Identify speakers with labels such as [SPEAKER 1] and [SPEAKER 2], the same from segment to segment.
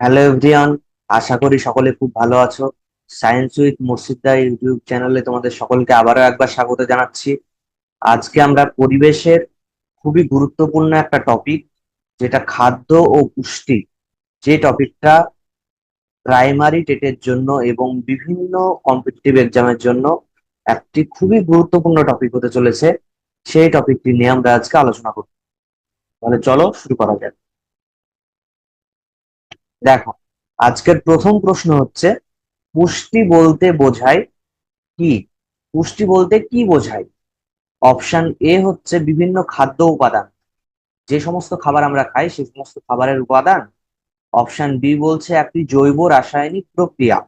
[SPEAKER 1] Hello everyone আশা করি সকলে খুব ভালো আছো। সায়েন্স উইথ মুর্শিদা ইউটিউব চ্যানেলে তোমাদের সকলকে আবারও একবার স্বাগত জানাচ্ছি। আজকে আমরা পরিবেশের খুবই গুরুত্বপূর্ণ একটা টপিক যেটা খাদ্য ও পুষ্টি। যে টপিকটা প্রাইমারি টেটের জন্য এবং বিভিন্ন কম্পিটিটিভ এক্সামের জন্য একটি খুবই গুরুত্বপূর্ণ টপিক হতে চলেছে, সেই টপিকটি নিয়ে আমরা আজকে আলোচনা করব। তাহলে চলো শুরু করা যাক। দেখো, আজকের প্রথম প্রশ্ন হচ্ছে, পুষ্টি বলতে বোঝায় কি? পুষ্টি বলতে কি বোঝায়? অপশন এ হচ্ছে বিভিন্ন খাদ্য উপাদান। যে সমস্ত খাবার আমরা খাই সেই সমস্ত খাবারের উপাদান। অপশন বি বলছে একটি জৈব রাসায়নিক প্রক্রিয়া।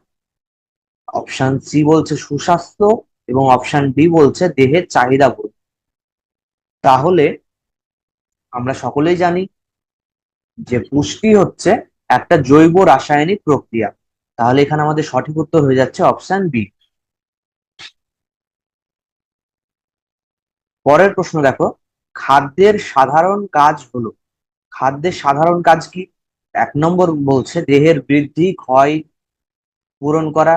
[SPEAKER 1] অপশন সি বলছে সুস্বাস্থ্য এবং অপশন ডি বলছে দেহের চাহিদা পূরণ তাহলে আমরা সকলেই জানি যে পুষ্টি হচ্ছে একটা জৈব রাসায়নিক প্রক্রিয়া। তাহলে এখানে আমাদের সঠিক উত্তর হয়ে যাচ্ছে অপশন বি। পরের প্রশ্ন দেখো, খাদ্যের সাধারণ কাজ হলো। খাদ্যের সাধারণ কাজ কি? এক নম্বর বলছে দেহের বৃদ্ধি, ক্ষয় পূরণ করা।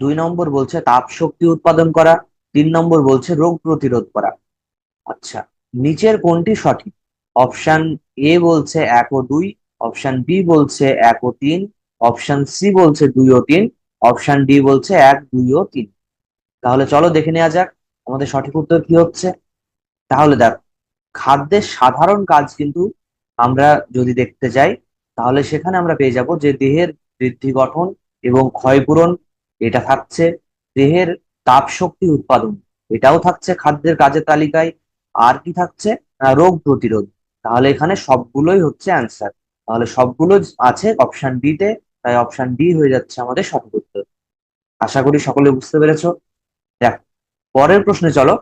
[SPEAKER 1] দুই নম্বর বলছে তাপ শক্তি উৎপাদন করা। তিন নম্বর বলছে রোগ প্রতিরোধ করা। আচ্ছা নিচের কোনটি সঠিক? অপশন এ বলছে এক ও দুই। অপশন বি বলছে এক ও তিন। অপশন সি বলছে দুই ও তিন। অপশন ডি বলছে এক, দুই ও তিন। তাহলে চলো দেখে নেওয়া যাক আমাদের সঠিক উত্তর কি হচ্ছে। তাহলে দেখ, খাদ্যের সাধারণ কাজ কিন্তু আমরা যদি দেখতে যাই, তাহলে সেখানে আমরা পেয়ে যাব যে দেহের বৃদ্ধি গঠন এবং ক্ষয়পূরণ এটা থাকছে দেহের তাপ শক্তি উৎপাদন। এটাও থাকছে খাদ্যের কাজের তালিকায়। আর কি থাকছে? রোগ প্রতিরোধ। তাহলে এখানে সবগুলোই হচ্ছে অ্যান্সার তাহলে সবগুলো আছে অপশন ডি তে, তাই অপশন ডি হয়ে যাচ্ছে আমাদের সঠিক উত্তর। আশা করি সকলে বুঝতে পেরেছ। দেখ, পরের প্রশ্নে চলো।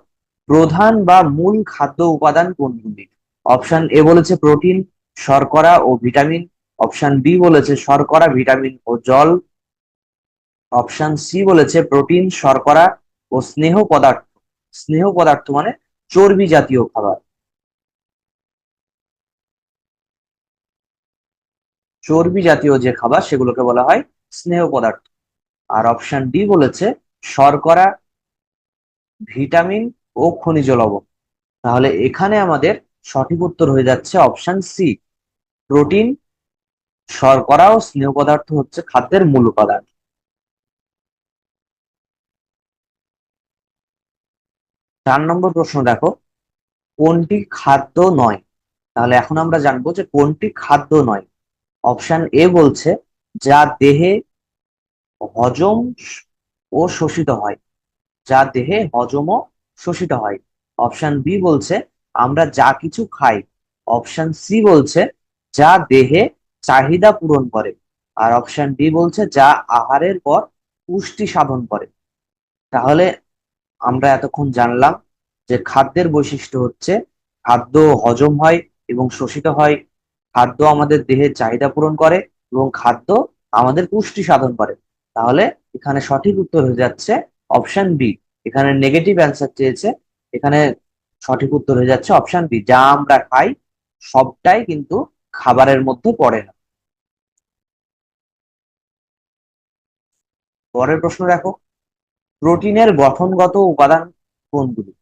[SPEAKER 1] প্রধান বা মূল খাদ্য উপাদান কোনগুলি? অপশন এ বলেছে প্রোটিন শর্করা ও ভিটামিন অপশন বি বলেছে শর্করা ভিটামিন ও জল। অপশন সি বলেছে প্রোটিন শর্করা ও স্নেহ পদার্থ। স্নেহ পদার্থ মানে চর্বি জাতীয় খাবার। চর্বি জাতীয় যে খাবার সেগুলোকে বলা হয় স্নেহ পদার্থ। আর অপশন ডি বলেছে শর্করা, ভিটামিন ও খনিজ লবণ। তাহলে এখানে আমাদের সঠিক উত্তর হয়ে যাচ্ছে অপশন সি প্রোটিন শর্করা ও স্নেহ পদার্থ হচ্ছে খাদ্যের মূল উপাদান। চার নম্বর প্রশ্ন দেখো, কোনটি খাদ্য নয়? তাহলে এখন আমরা জানব যে কোনটি খাদ্য নয়। অপশন এ বলছে, যা দেহে হজম ও শোষিত হয়। যা দেহে হজম ও শোষিত হয়। অপশন বি বলছে, আমরা যা কিছু খাই। অপশন সি বলছে, যা দেহে চাহিদা পূরণ করে। আর অপশন ডি বলছে, যা আহারের পর পুষ্টি সাধন করে। তাহলে আমরা এতক্ষণ জানলাম যে খাদ্যের বৈশিষ্ট্য হচ্ছে, খাদ্য হজম হয় এবং শোষিত হয়। খাদ্য আমাদের দেহের চাহিদা পূরণ করে এবং খাদ্য আমাদের পুষ্টি সাধন করে। তাহলে এখানে সঠিক উত্তর হয়ে যাচ্ছে অপশন বি। এখানে নেগেটিভ অ্যান্সার চেয়েছে, এখানে সঠিক উত্তর হয়ে যাচ্ছে অপশন বি। যা আমরা খাই, সবটাই কিন্তু খাবারের মধ্যে পড়ে না। পরের প্রশ্ন দেখো, প্রোটিনের গঠনগত উপাদান কোনগুলি?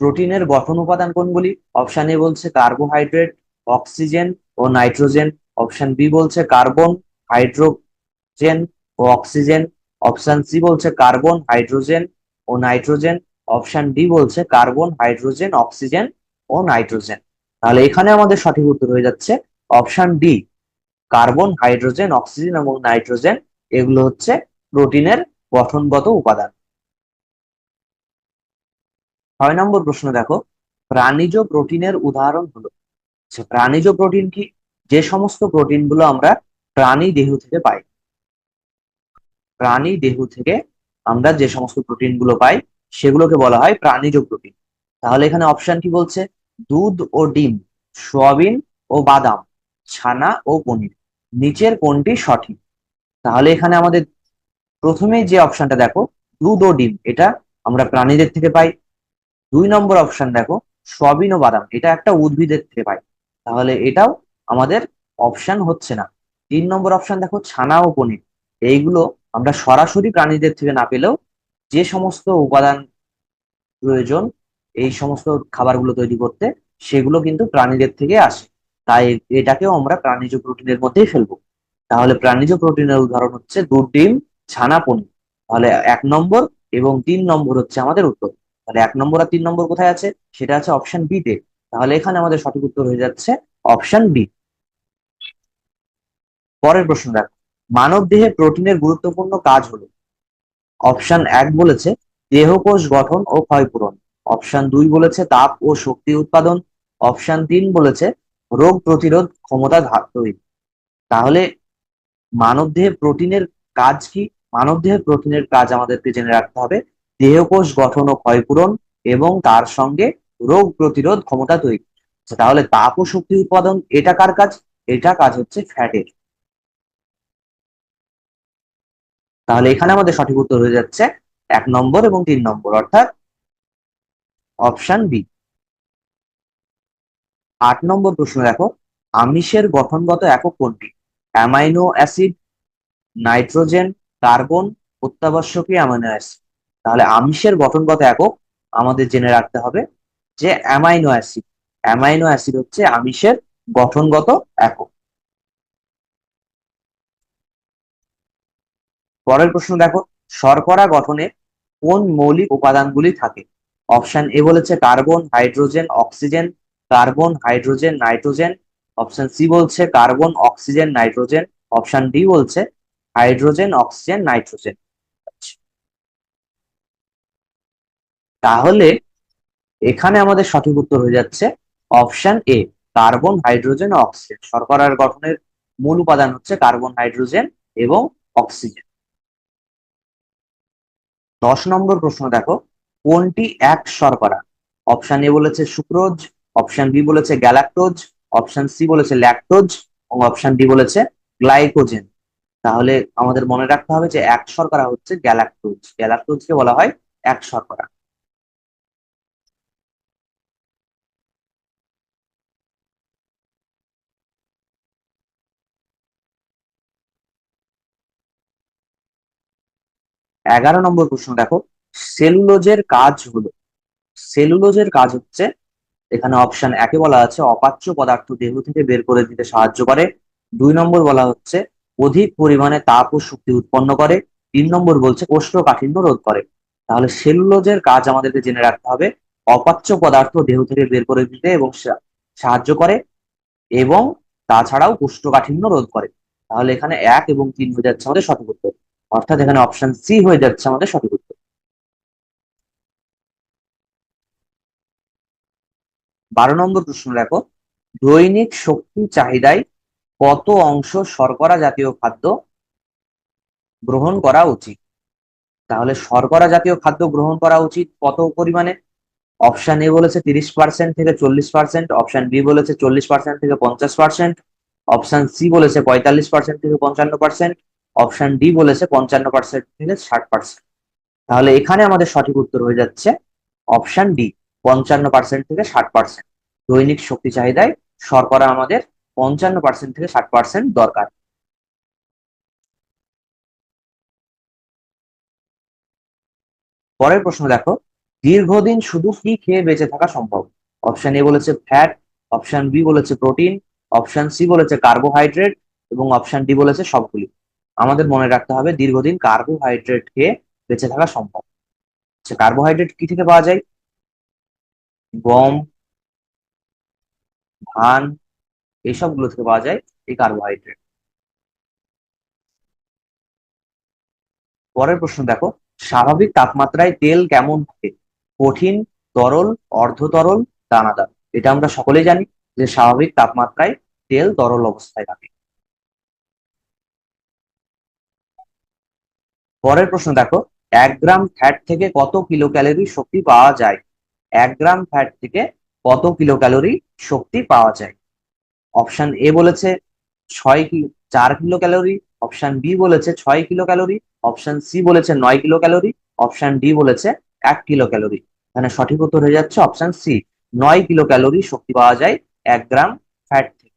[SPEAKER 1] প্রোটিনের গঠন উপাদান কোনগুলি? অপশন এ বলছে কার্বোহাইড্রেট, অক্সিজেন ও নাইট্রোজেন, অপশন বি বলছে কার্বন, হাইড্রোজেন ও অক্সিজেন, অপশন সি বলছে কার্বন, হাইড্রোজেন ও নাইট্রোজেন, অপশন ডি বলছে কার্বন, হাইড্রোজেন, অক্সিজেন ও নাইট্রোজেন। তাহলে এখানে আমাদের সঠিক উত্তর হয়ে যাচ্ছে option D, carbon, hydrogen, oxygen এবং নাইট্রোজেন, এগুলো হচ্ছে প্রোটিনের গঠনগত উপাদান। ছয় নম্বর প্রশ্ন দেখো, প্রাণীজ প্রোটিনের উদাহরণ হলো আচ্ছা, প্রাণীজ প্রোটিন কি? যে সমস্ত প্রোটিনগুলো আমরা প্রাণী দেহ থেকে পাই। প্রাণী দেহ থেকে আমরা যে সমস্ত প্রোটিনগুলো পাই সেগুলোকে বলা হয় প্রাণীজ প্রোটিন। তাহলে এখানে অপশন কি বলছে? দুধ ও ডিম সোয়াবিন ও বাদাম ছানা ও পনির নিচের কোনটি সঠিক? তাহলে এখানে আমাদের প্রথমেই যে অপশনটা দেখো দুধ ও ডিম এটা আমরা প্রাণীদের থেকে পাই। দুই নম্বর অপশন দেখো সয়াবিন ও বাদাম এটা একটা উদ্ভিদের থেকে পাই। তাহলে এটাও আমাদের অপশন হচ্ছে না। তিন নম্বর অপশন দেখো, ছানা ও পনির। এইগুলো আমরা সরাসরি প্রাণীদের থেকে না পেলেও যে সমস্ত উপাদান প্রয়োজন, এই সমস্ত খাবারগুলো তৈরি করতে, সেগুলো কিন্তু প্রাণীদের থেকে আসে। তাই এটাকেও আমরা প্রাণীজ প্রোটিনের মধ্যেই ফেলব। তাহলে প্রাণীজ প্রোটিনের উদাহরণ হচ্ছে দুধ, ডিম, ছানা, পনির। তাহলে এক নম্বর এবং তিন নম্বর হচ্ছে আমাদের উত্তর। তাহলে এক নম্বর আর তিন নম্বর কোথায় আছে? সেটা আছে অপশন বি তে। তাহলে এখানে আমাদের সঠিক উত্তর হয়ে যাচ্ছে অপশন বি পরের প্রশ্ন দেখো, মানব দেহে প্রোটিনের গুরুত্বপূর্ণ কাজ হলো। অপশন এক বলেছে দেহকোষ গঠন ও ক্ষয়পূরণ। অপশন দুই বলেছে তাপ ও শক্তি উৎপাদন। অপশন তিন বলেছে রোগ প্রতিরোধ ক্ষমতা তৈরি। তাহলে মানব দেহে প্রোটিনের কাজ কি? মানব দেহে প্রোটিনের কাজ আমাদেরকে জেনে রাখতে হবে। দেহকোষ গঠন ও ক্ষয়পূরণ এবং তার সঙ্গে রোগ প্রতিরোধ ক্ষমতা তৈরি তাহলে তাপ ও শক্তি উৎপাদন, এটা কার কাজ? এটা কাজ হচ্ছে ফ্যাটের। তাহলে এখানে আমাদের সঠিক উত্তর হয়ে যাচ্ছে এক নম্বর এবং তিন নম্বর, অর্থাৎ অপশন বি। আট নম্বর প্রশ্ন দেখো, আমিষের গঠনগত একক কোনটি? অ্যামাইনো অ্যাসিড, নাইট্রোজেন, কার্বন, অত্যাবশ্যকীয় অ্যামাইনো অ্যাসিড। তাহলে আমিষের গঠনগত একক আমাদের জেনে রাখতে হবে যে অ্যামাইনো অ্যাসিড অ্যামাইনো অ্যাসিড হচ্ছে আমিষের গঠনগত একক। পরের প্রশ্ন দেখো, শর্করা গঠনে কোন মৌলিক উপাদানগুলি থাকে? অপশন এ বলেছে carbon, hydrogen, oxygen, carbon, hydrogen, nitrogen. Option C বলছে carbon, oxygen, nitrogen. Option D বলছে হাইড্রোজেন, অক্সিজেন, নাইট্রোজেন। তাহলে এখানে আমাদের সঠিক উত্তর হয়ে যাচ্ছে option A, carbon, hydrogen, oxygen. শর্করার গঠনের মূল উপাদান হচ্ছে কার্বন, হাইড্রোজেন এবং অক্সিজেন। দশ নম্বর প্রশ্ন দেখো, কোনটি এক শর্করা? অপশন এ বলেছে সুক্রোজ, অপশন বি বলেছে গ্যালাক্টোজ, অপশন সি বলেছে ল্যাকটোজ, এবং অপশন ডি বলেছে গ্লাইকোজেন। তাহলে আমাদের মনে রাখতে হবে যে এক শর্করা হচ্ছে গ্যালাক্টোজ। গ্যালাক্টোজকে বলা হয় এক শর্করা। এগারো নম্বর প্রশ্ন দেখো। সেলুলোজের কাজ হলো, সেলুলোজের কাজ হচ্ছে, এখানে অপশন একে বলা আছে, অপাচ্য পদার্থ দেহ থেকে বের করে দিতে সাহায্য করে। দুই নম্বর বলা হচ্ছে, অধিক পরিমাণে তাপ ও শক্তি উৎপন্ন করে। তিন নম্বর বলছে কোষ্ঠকাঠিন্য রোধ করে। তাহলে সেলুলোজের কাজ আমাদেরকে জেনে রাখতে হবে, অপাচ্য পদার্থ দেহ থেকে বের করে দিতে এবং সাহায্য করে এবং তাছাড়াও কোষ্ঠকাঠিন্য রোধ করে। তাহলে এখানে এক এবং তিন হয়ে যাচ্ছে আমাদের সঠিক উত্তর। অর্থাৎ এখানে অপশন সি হয়ে যাচ্ছে আমাদের সঠিক উত্তর। বারো নম্বর প্রশ্ন দেখো, দৈনিক শক্তি চাহিদায় কত অংশ শর্করা জাতীয় খাদ্য গ্রহণ করা উচিত? তাহলে শর্করা জাতীয় খাদ্য গ্রহণ করা উচিত কত পরিমাণে? অপশন এ বলেছে তিরিশ পার্সেন্ট থেকে চল্লিশ পার্সেন্ট অপশন বি বলেছে চল্লিশ পার্সেন্ট থেকে পঞ্চাশ পার্সেন্ট অপশন সি বলেছে পঁয়তাল্লিশ পার্সেন্ট থেকে পঞ্চান্ন পার্সেন্ট অপশন ডি বলেছে পঞ্চান্ন পার্সেন্ট থেকে ষাট পার্সেন্ট তাহলে এখানে আমাদের সঠিক উত্তর হয়ে যাচ্ছে অপশন ডি পঞ্চান্ন পার্সেন্ট থেকে ষাট পার্সেন্ট দৈনিক শক্তি চাহিদায় শর্করা আমাদের পঞ্চান্ন পার্সেন্ট থেকে ষাট পার্সেন্ট দরকার। পরের প্রশ্ন দেখো, দীর্ঘদিন শুধু কি খেয়ে বেঁচে থাকা সম্ভব? অপশন এ বলেছে ফ্যাট অপশন বি বলেছে প্রোটিন অপশন সি বলেছে কার্বোহাইড্রেট এবং অপশন ডি বলেছে সবগুলি। আমাদের মনে রাখতে হবে দীর্ঘদিন কার্বোহাইড্রেট খেয়ে বেঁচে থাকা সম্ভব। আচ্ছা কার্বোহাইড্রেট কি থেকে পাওয়া যায়? গম, ধান এইসবগুলো থেকে পাওয়া যায় এই কার্বোহাইড্রেট পরের প্রশ্ন দেখো, স্বাভাবিক তাপমাত্রায় তেল কেমন থাকে? কঠিন, তরল অর্ধ তরল দানাদার। এটা আমরা সকলেই জানি যে স্বাভাবিক তাপমাত্রায় তেল তরল অবস্থায় থাকে। পরের প্রশ্ন দেখো, এক গ্রাম ফ্যাট থেকে কত কিলো ক্যালোরি শক্তি পাওয়া যায়? এক গ্রাম ফ্যাট থেকে কত কিলো ক্যালোরি শক্তি পাওয়া যায়? অপশন এ বলেছে ছয় কিলো চার কিলো ক্যালোরি অপশন বি বলেছে ছয় কিলো ক্যালোরি অপশন সি বলেছে নয় কিলো ক্যালোরি অপশন ডি বলেছে এক কিলো ক্যালোরি এখানে সঠিক উত্তর হয়ে যাচ্ছে অপশন সি নয় কিলো ক্যালোরি শক্তি পাওয়া যায় এক গ্রাম ফ্যাট থেকে।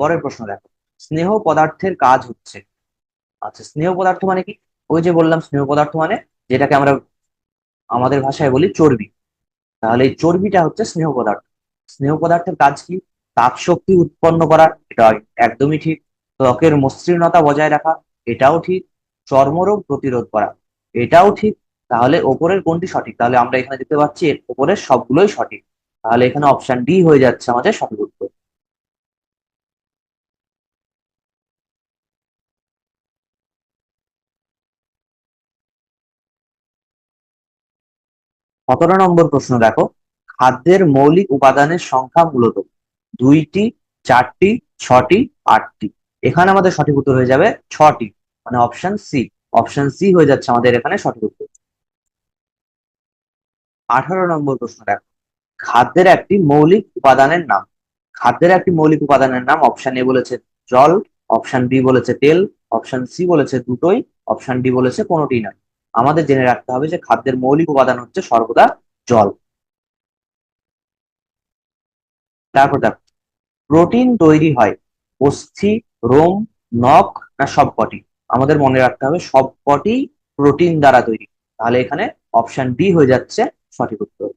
[SPEAKER 1] পরের প্রশ্ন দেখো স্নেহ পদার্থের কাজ হচ্ছে। আচ্ছা স্নেহ পদার্থ মানে কি? ওই যে বললাম, স্নেহ পদার্থ মানে যেটাকে আমরা আমাদের ভাষায় বলি চর্বি। তাহলে এই চর্বিটা হচ্ছে স্নেহ পদার্থ। স্নেহ পদার্থের কাজ কি? তাপ শক্তি উৎপন্ন করা, এটা একদমই ঠিক। ত্বকের মসৃণতা বজায় রাখা, এটাও ঠিক। চর্মরোগ প্রতিরোধ করা, এটাও ঠিক। তাহলে ওপরের কোনটি সঠিক? তাহলে আমরা এখানে দেখতে পাচ্ছি ওপরের সবগুলোই সঠিক। তাহলে এখানে অপশন ডি হয়ে যাচ্ছে আমাদের সঠিক সতেরো নম্বর প্রশ্ন দেখো। খাদ্যের মৌলিক উপাদানের সংখ্যা মূলত দুইটি, চারটি, ছটি, আটটি। এখানে আমাদের সঠিক উত্তর হয়ে যাবে ছটি মানে অপশন সি অপশন সি হয়ে যাচ্ছে আমাদের এখানে সঠিক উত্তর। আঠারো নম্বর প্রশ্ন দেখো। খাদ্যের একটি মৌলিক উপাদানের নাম। খাদ্যের একটি মৌলিক উপাদানের নাম অপশন এ বলেছে জল অপশন বি বলেছে তেল অপশন সি বলেছে দুটোই অপশন ডি বলেছে কোনোটি নয় আমাদের জেনে রাখতে হবে যে খাদ্যের মৌলিক উপাদান হচ্ছে সর্বদা জল। তারপর দেখো, প্রোটিন তৈরি হয় অস্থি, রোম, নখ না সবকটি? আমাদের মনে রাখতে হবে সবকটি প্রোটিন দ্বারা তৈরি। তাহলে এখানে অপশন ডি হয়ে যাচ্ছে সঠিক উত্তর।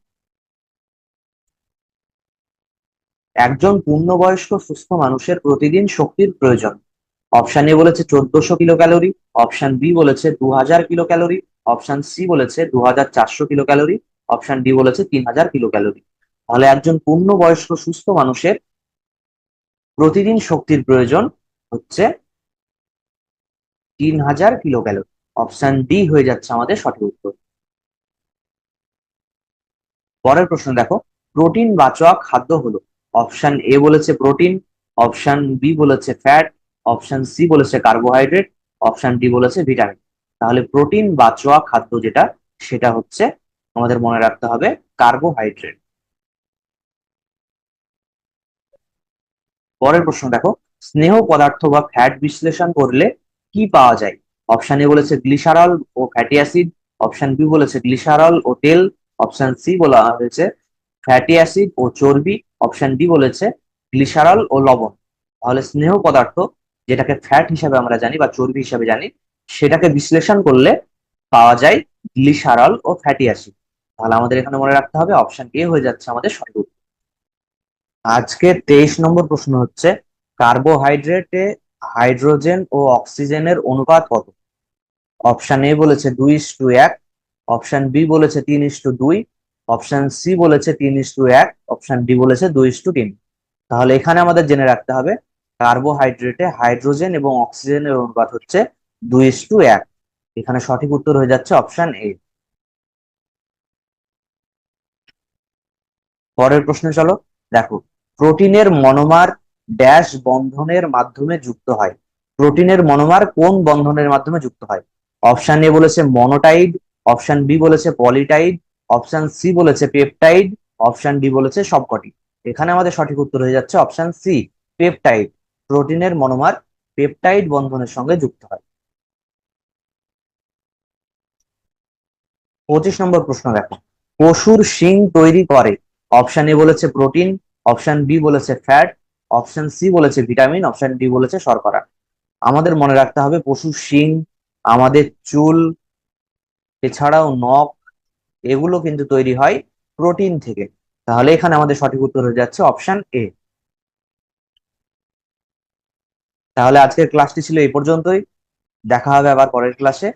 [SPEAKER 1] একজন পূর্ণবয়স্ক সুস্থ মানুষের প্রতিদিন শক্তির প্রয়োজন। অপশন এ বলেছে চোদ্দশো কিলো ক্যালোরি অপশন বি বলেছে দু হাজার কিলো ক্যালোরি অপশন সি বলেছে দু হাজার চারশো কিলো ক্যালোরি অপশন ডি বলেছে তিন হাজার কিলো ক্যালোরি তাহলে একজন পূর্ণবয়স্ক সুস্থ মানুষের প্রতিদিন শক্তির প্রয়োজন হচ্ছে তিন হাজার কিলো ক্যালোরি অপশন ডি হয়ে যাচ্ছে আমাদের সঠিক উত্তর। পরের প্রশ্ন দেখো, প্রোটিন বাচক খাদ্য হলো। অপশন এ বলেছে প্রোটিন অপশন বি বলেছে ফ্যাট অপশন সি বলেছে কার্বোহাইড্রেট অপশন ডি বলেছে ভিটামিন তাহলে প্রোটিন বা চোয়া খাদ্য যেটা, সেটা হচ্ছে আমাদের মনে রাখতে হবে কার্বোহাইড্রেট পরের প্রশ্ন দেখো, স্নেহ পদার্থ বা ফ্যাট বিশ্লেষণ করলে কি পাওয়া যায়? অপশন এ বলেছে গ্লিসারল ও ফ্যাটি অ্যাসিড অপশন বি বলেছে গ্লিসারল ও তেল অপশন সি বলা হয়েছে ফ্যাটি অ্যাসিড ও চর্বি অপশন ডি বলেছে গ্লিসারল ও লবণ। তাহলে স্নেহ পদার্থ যেটাকে ফ্যাট হিসাবে আমরা জানি বা চর্বি হিসাবে জানি, সেটাকে বিশ্লেষণ করলে পাওয়া যায় গ্লিসারল ও ফ্যাটি অ্যাসিড তাহলে আমাদের এখানে মনে রাখতে হবে অপশন এ হয়ে যাচ্ছে আমাদের সঠিক আজকে তেইশ নম্বর প্রশ্ন হচ্ছে কার্বোহাইড্রেটে হাইড্রোজেন ও অক্সিজেনের অনুপাত কত? অপশন এ বলেছে দুই ইস টু এক অপশন বি বলেছে তিন ইস টু দুই অপশন সি বলেছে তিন ইস টু এক অপশন ডি বলেছে দুই ইস টু তিন। তাহলে এখানে আমাদের জেনে রাখতে হবে কার্বোহাইড্রেটে হাইড্রোজেন এবং অক্সিজেনের অনুপাত হচ্ছে দুই টু এক। এখানে সঠিক উত্তর হয়ে যাচ্ছে অপশন এ। পরের প্রশ্নে চলো। দেখো, প্রোটিনের মনোমার ড্যাশ বন্ধনের মাধ্যমে যুক্ত হয়। প্রোটিনের মনোমার কোন বন্ধনের মাধ্যমে যুক্ত হয়? অপশন এ বলেছে মনোটাইড, অপশন বি বলেছে পলিটাইড, অপশন সি বলেছে পেপটাইড, অপশন ডি বলেছে সবকটি। এখানে আমাদের সঠিক উত্তর হয়ে যাচ্ছে অপশন সি, পেপটাইড। প্রোটিনের মনোমার পেপটাইড বন্ধনের সঙ্গে যুক্ত হয়। পঁচিশ নম্বর প্রশ্ন দেখো। পশুর শিং তৈরি করে। অপশন এ বলেছে প্রোটিন, অপশন বি বলেছে ফ্যাট, অপশন সি বলেছে ভিটামিন, অপশন ডি বলেছে শর্করা। আমাদের মনে রাখতে হবে, পশুর শিং, আমাদের চুল, এছাড়াও নখ, এগুলো কিন্তু তৈরি হয় প্রোটিন থেকে। তাহলে এখানে আমাদের সঠিক উত্তর হয়ে যাচ্ছে অপশন এ। তাহলে আজকের ক্লাসটি ছিল এই পর্যন্তই। দেখা হবে আবার পরের ক্লাসে